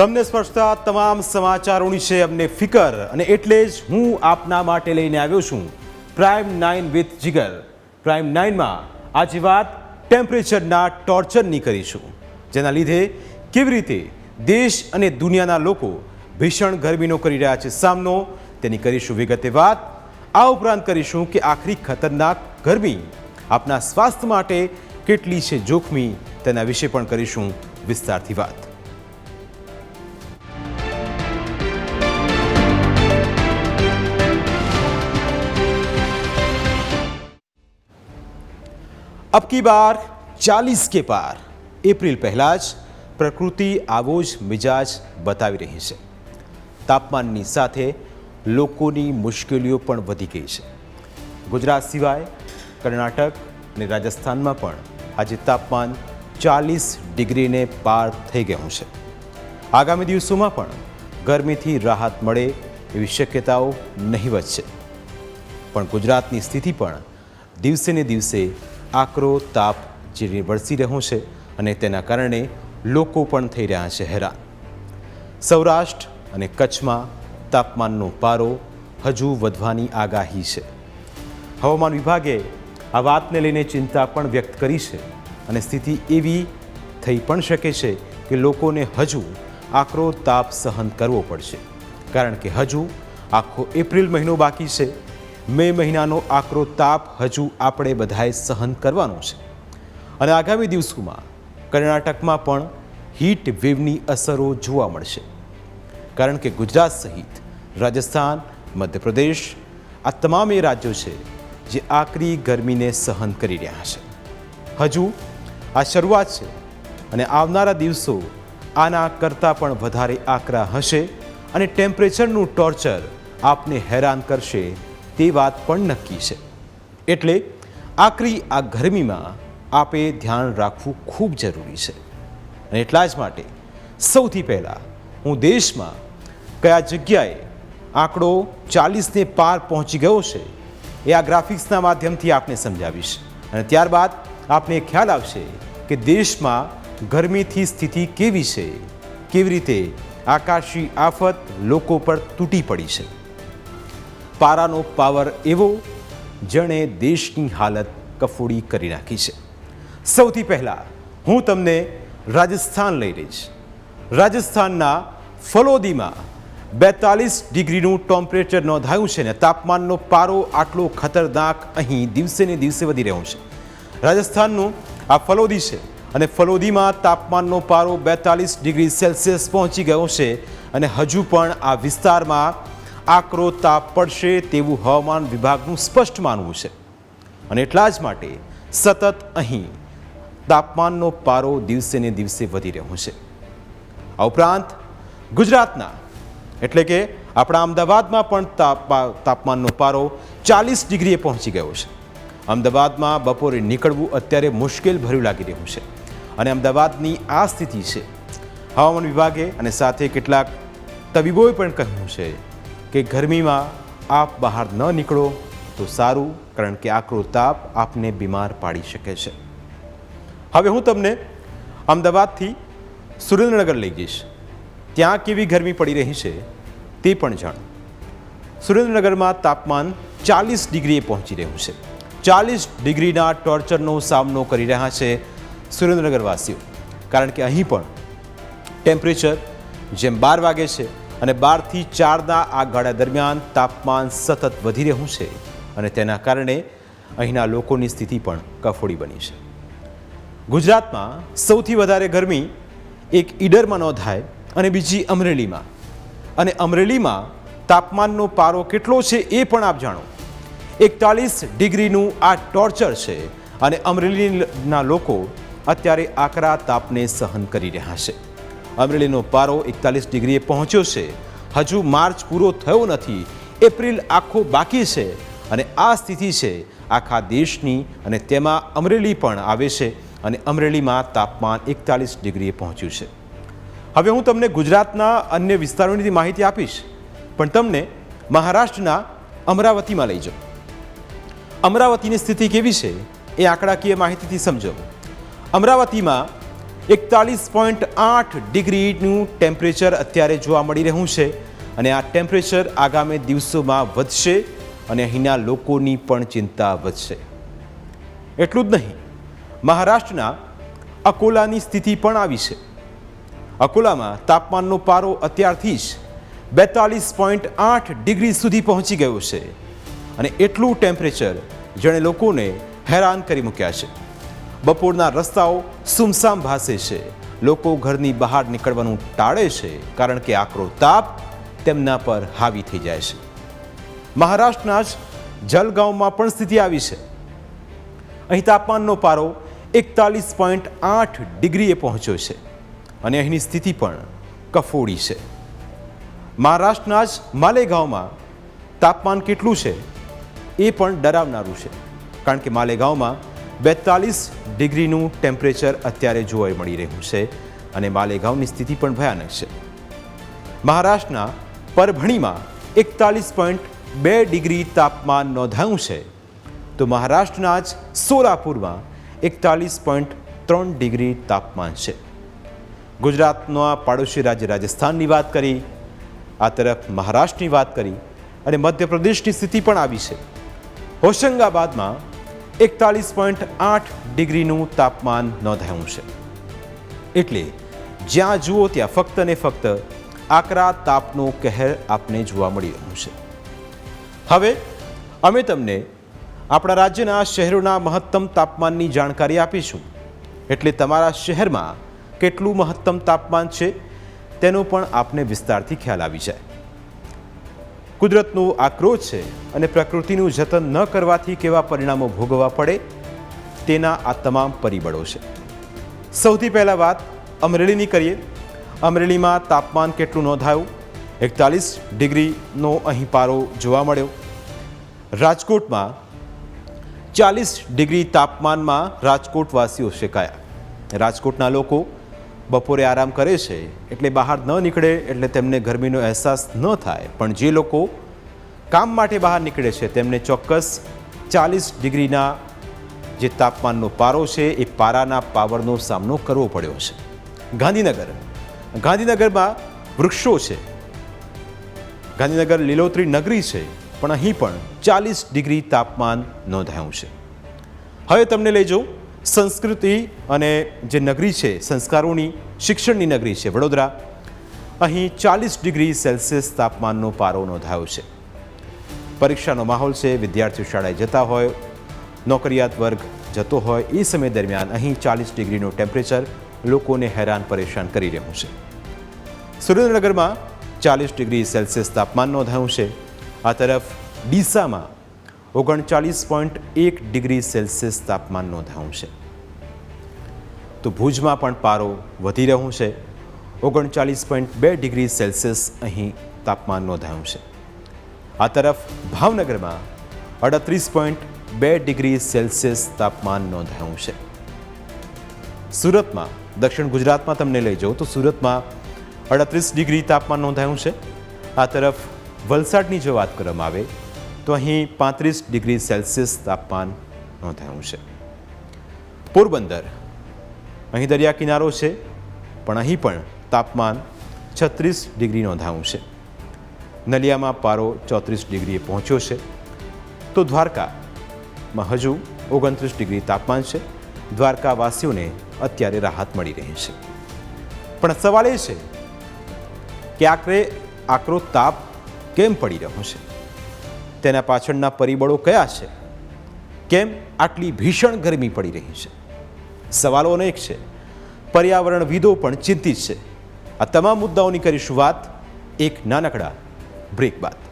તમને સ્પર્શતા તમામ સમાચારોની છે અમને ફિકર અને એટલે જ હું આપના માટે લઈને આવ્યો છું. Prime nine with Jigar prime નાઇનમાં આજે વાત ટેમ્પરેચરના ટોર્ચરની કરીશું. જેના લીધે કેવી રીતે દેશ અને દુનિયાના લોકો ભીષણ ગરમીનો કરી રહ્યા છે સામનો, તેની કરીશું વિગતે વાત. આ ઉપરાંત કરીશું કે આખરી ખતરનાક ગરમી આપના સ્વાસ્થ્ય માટે કેટલી છે જોખમી, તેના વિશે પણ કરીશું વિસ્તારથી વાત. અબ કી બાર ચાલીસ કે પાર એપ્રિલ પહેલાં જ પ્રકૃતિ આવો જ મિજાજ બતાવી રહી છે તાપમાનની સાથે લોકોની મુશ્કેલીઓ પણ વધી ગઈ છે ગુજરાત સિવાય કર્ણાટક અને રાજસ્થાનમાં પણ આજે તાપમાન ચાલીસ ડિગ્રીને પાર થઈ ગયું છે આગામી દિવસોમાં પણ ગરમીથી રાહત મળે એવી શક્યતાઓ નહીવત છે પણ ગુજરાતની સ્થિતિ પણ દિવસેને દિવસે આકરો, તાપ જે વરસી રહ્યો છે અને તેના કારણે લોકો પણ થઈ રહ્યા છે હેરાન. સૌરાષ્ટ્ર અને કચ્છમાં તાપમાનનો પારો હજુ વધવાની આગાહી છે. હવામાન વિભાગે આ વાતને લઈને ચિંતા પણ વ્યક્ત કરી છે અને સ્થિતિ એવી થઈ પણ શકે છે કે લોકોને હજુ આકરો, તાપ સહન કરવો પડશે. કારણ કે હજુ આખો એપ્રિલ મહિનો બાકી છે મે મહિનાનો આકરો તાપ હજુ આપણે બધાએ સહન કરવાનો છે. અને આગામી દિવસોમાં કર્ણાટકમાં પણ હીટ વેવની અસરો જોવા મળશે. કારણ કે ગુજરાત સહિત રાજસ્થાન, મધ્યપ્રદેશ આ તમામ એ રાજ્યો છે જે આકરી ગરમીને સહન કરી રહ્યા છે. હજુ આ શરૂઆત છે અને આવનારા દિવસો આના કરતાં પણ વધારે આકરા હશે અને ટેમ્પરેચરનું ટોર્ચર આપને હેરાન કરશે તે વાત પણ નક્કી છે. એટલે આકરી આ ગરમીમાં આપે ધ્યાન રાખવું ખૂબ જરૂરી છે. અને એટલા જ માટે સૌથી પહેલાં હું દેશમાં કયા જગ્યાએ આંકડો ચાલીસને પાર પહોંચી ગયો છે એ આ ગ્રાફિક્સના માધ્યમથી આપને સમજાવીશ. અને ત્યારબાદ આપને ખ્યાલ આવશે કે દેશમાં ગરમીથી સ્થિતિ કેવી છે, કેવી રીતે આકાશી આફત લોકો પર તૂટી પડી છે. પારાનો પાવર એવો જેણે દેશની હાલત કફોડી કરી નાખી છે. સૌથી પહેલાં હું તમને રાજસ્થાન લઈ રહીશ. રાજસ્થાનના ફલોદીમાં બેતાલીસ ડિગ્રીનું ટેમ્પરેચર નોંધાયું છે ને તાપમાનનો પારો આટલો ખતરનાક અહીં દિવસે ને દિવસે વધી રહ્યો છે. રાજસ્થાનનું આ ફલોદી છે અને ફલોદીમાં તાપમાનનો પારો બેતાલીસ ડિગ્રી સેલ્સિયસ પહોંચી ગયો છે અને હજુ પણ આ વિસ્તારમાં આકરો તાપ પડશે તેવું હવામાન વિભાગનું સ્પષ્ટ માનવું છે. અને એટલા જ માટે સતત અહીં તાપમાનનો પારો દિવસે ને દિવસે વધી રહ્યો છે. આ ઉપરાંત ગુજરાતના, એટલે કે આપણા અમદાવાદમાં પણ તાપમાનનો પારો ચાલીસ ડિગ્રીએ પહોંચી ગયો છે. અમદાવાદમાં બપોરે નીકળવું અત્યારે મુશ્કેલ ભર્યું લાગી રહ્યું છે. અને અમદાવાદની આ સ્થિતિ છે. હવામાન વિભાગે અને સાથે કેટલાક તબીબોએ પણ કહ્યું છે કે ગરમીમાં આપ બહાર ન નીકળો તો સારું, કારણ કે આકરો તાપ આપને બીમાર પાડી શકે છે. હવે હું તમને અમદાવાદથી સુરેન્દ્રનગર લઈ જઈશ. ત્યાં કેવી ગરમી પડી રહી છે તે પણ જાણો. સુરેન્દ્રનગરમાં તાપમાન ચાલીસ ડિગ્રીએ પહોંચી રહ્યું છે. ચાલીસ ડિગ્રીના ટોર્ચરનો સામનો કરી રહ્યા છે સુરેન્દ્રનગરવાસીઓ. કારણ કે અહીં પણ ટેમ્પરેચર જેમ બાર વાગે છે અને બારથી ચારના આ ગાળા દરમિયાન તાપમાન સતત વધી રહ્યું છે અને તેના કારણે અહીંના લોકોની સ્થિતિ પણ કફોડી બની છે. ગુજરાતમાં સૌથી વધારે ગરમી એક ઈડરમાં નોંધાય અને બીજી અમરેલીમાં. અને અમરેલીમાં તાપમાનનો પારો કેટલો છે એ પણ આપ જાણો. એકતાલીસ ડિગ્રીનું આ ટોર્ચર છે અને અમરેલીના લોકો અત્યારે આકરા તાપને સહન કરી રહ્યા છે. અમરેલીનો પારો એકતાલીસ ડિગ્રીએ પહોંચ્યો છે. હજુ માર્ચ પૂરો થયો નથી. એપ્રિલ આખો બાકી છે અને આ સ્થિતિ છે આખા દેશની અને તેમાં અમરેલી પણ આવે છે અને અમરેલીમાં તાપમાન એકતાલીસ ડિગ્રીએ પહોંચ્યું છે. હવે હું તમને ગુજરાતના અન્ય વિસ્તારોની માહિતી આપીશ, પણ તમને મહારાષ્ટ્રના અમરાવતીમાં લઈ જાઉં. અમરાવતીની સ્થિતિ કેવી છે એ આંકડાકીય માહિતીથી સમજો અમરાવતીમાં એકતાલીસ પોઈન્ટ આઠ ડિગ્રીનું ટેમ્પરેચર અત્યારે જોવા મળી રહ્યું છે અને આ ટેમ્પરેચર આગામી દિવસોમાં વધશે અને અહીંના લોકોની પણ ચિંતા વધશે. એટલું જ નહીં, મહારાષ્ટ્રના અકોલાની સ્થિતિ પણ આવી છે. અકોલામાં તાપમાનનો પારો અત્યારથી જ બેતાલીસ પોઈન્ટ આઠ ડિગ્રી સુધી પહોંચી ગયો છે અને એટલું ટેમ્પરેચર જેણે લોકોને હેરાન કરી મૂક્યા છે. બપોરના રસ્તાઓ સુમસામ ભાસે છે. લોકો ઘરની બહાર નીકળવાનું ટાળે છે કારણ કે આકરો તાપ તેમના પર હાવી થઈ જાય છે. મહારાષ્ટ્રના જ જલગાંવમાં પણ સ્થિતિ આવી છે. અહીં તાપમાનનો પારો એકતાલીસ પોઈન્ટ આઠ ડિગ્રીએ પહોંચ્યો છે અને અહીંની સ્થિતિ પણ કફોડી છે. મહારાષ્ટ્રના જ માલેગાંવમાં તાપમાન કેટલું છે એ પણ ડરાવનારું છે. કારણ કે માલેગાંવમાં બેતાલીસ ડિગ્રીનું ટેમ્પરેચર અત્યારે જોવા મળી રહ્યું છે અને માલેગાંવની સ્થિતિ પણ ભયાનક છે. મહારાષ્ટ્રના પરભણીમાં એકતાલીસ પોઈન્ટ બે ડિગ્રી તાપમાન નોંધાયું છે. તો મહારાષ્ટ્રના જ સોલાપુરમાં એકતાલીસ પોઈન્ટ ત્રણ ડિગ્રી તાપમાન છે. ગુજરાતનો આ પાડોશી રાજ્ય રાજસ્થાનની વાત કરી, આ તરફ મહારાષ્ટ્રની વાત કરી અને મધ્યપ્રદેશની સ્થિતિ પણ આવી છે. હોશંગાબાદમાં એકતાલીસ પોઈન્ટ આઠ ડિગ્રીનું તાપમાન નોંધાયું છે. એટલે જ્યાં જુઓ ત્યાં ફક્ત ને ફક્ત આકરા તાપનો કહેર આપને જોવા મળી રહ્યું છે. હવે અમે તમને આપણા રાજ્યના શહેરોના મહત્તમ તાપમાનની જાણકારી આપીશું. એટલે તમારા શહેરમાં કેટલું મહત્તમ તાપમાન છે તેનો પણ આપને વિસ્તારથી ખ્યાલ આવી જાય. કુદરતનો આક્રોશ છે અને પ્રકૃતિનું જતન ન કરવાથી કેવા પરિણામો ભોગવવા પડે, તેના આ તમામ પરિબળો છે. સૌથી પહેલાં વાત અમરેલીની કરીએ. અમરેલીમાં તાપમાન કેટલું નોંધાયું? એકતાલીસ ડિગ્રીનો અહીં પારો જોવા મળ્યો. રાજકોટમાં ચાલીસ ડિગ્રી તાપમાનમાં રાજકોટવાસીઓ શેકાયા. રાજકોટના લોકો બપોરે આરામ કરે છે, એટલે બહાર ન નીકળે, એટલે તેમને ગરમીનો અહેસાસ ન થાય. પણ જે લોકો કામ માટે બહાર નીકળે છે, તેમને ચોક્કસ ચાલીસ ડિગ્રીના જે તાપમાનનો પારો છે, એ પારાના પાવરનો સામનો કરવો પડ્યો છે. ગાંધીનગર. ગાંધીનગરમાં વૃક્ષો છે. ગાંધીનગર લીલોતરી નગરી છે, પણ અહીં પણ ચાલીસ ડિગ્રી તાપમાન નોંધાયું છે. હવે તમને લઈ જાઉં સંસ્કૃતિ અને જે નગરી છે, સંસ્કારોની, શિક્ષણની નગરી છે, વડોદરા, અહીં ચાલીસ ડિગ્રી સેલ્સિયસ તાપમાનનો પારો નોંધાયો છે. પરીક્ષાનો માહોલ છે, વિદ્યાર્થીઓ શાળાએ જતા હોય, નોકરિયાત વર્ગ જતો હોય, એ સમય દરમિયાન અહીં ચાલીસ ડિગ્રીનું ટેમ્પરેચર લોકોને હેરાન પરેશાન કરી રહ્યું છે. સુરેન્દ્રનગરમાં ચાલીસ ડિગ્રી સેલ્સિયસ તાપમાન નોંધાયું છે. આ તરફ ડીસામાં ઓગણચાલીસ પોઈન્ટ એક ડિગ્રી સેલ્સિયસ તાપમાન નોંધાયું છે. તો ભુજમાં પણ પારો વધી રહ્યું છે. ઓગણચાલીસ પોઈન્ટ બે ડિગ્રી સેલ્સિયસ અહીં તાપમાન નોંધાયું છે. આ તરફ ભાવનગરમાં અડત્રીસ પોઈન્ટ બે ડિગ્રી સેલ્સિયસ તાપમાન નોંધાયું છે. સુરતમાં, દક્ષિણ ગુજરાતમાં તમને લઈ જાઉં તો સુરતમાં અડત્રીસ ડિગ્રી તાપમાન નોંધાયું છે. આ તરફ વલસાડની જો વાત કરવામાં આવે તો અહીં પાંત્રીસ ડિગ્રી સેલ્સિયસ તાપમાન નોંધાયું છે. પોરબંદર, અહીં દરિયા કિનારો છે, પણ અહીં પણ તાપમાન છત્રીસ ડિગ્રી નોંધાયું છે. નલિયામાં પારો ચોત્રીસ ડિગ્રીએ પહોંચ્યો છે. તો દ્વારકામાં હજુ ઓગણત્રીસ ડિગ્રી તાપમાન છે. દ્વારકાવાસીઓને અત્યારે રાહત મળી રહી છે. પણ સવાલ એ છે કે આખરે આકરો તાપ કેમ પડી રહ્યો છે? તેના પાછળના પરિબળો કયા છે? કેમ આટલી ભીષણ ગરમી પડી રહી છે? સવાલો અનેક છે. પર્યાવરણવિદો પણ ચિંતિત છે. આ તમામ મુદ્દાઓની કરીશું વાત એક નાનકડા બ્રેક બાદ.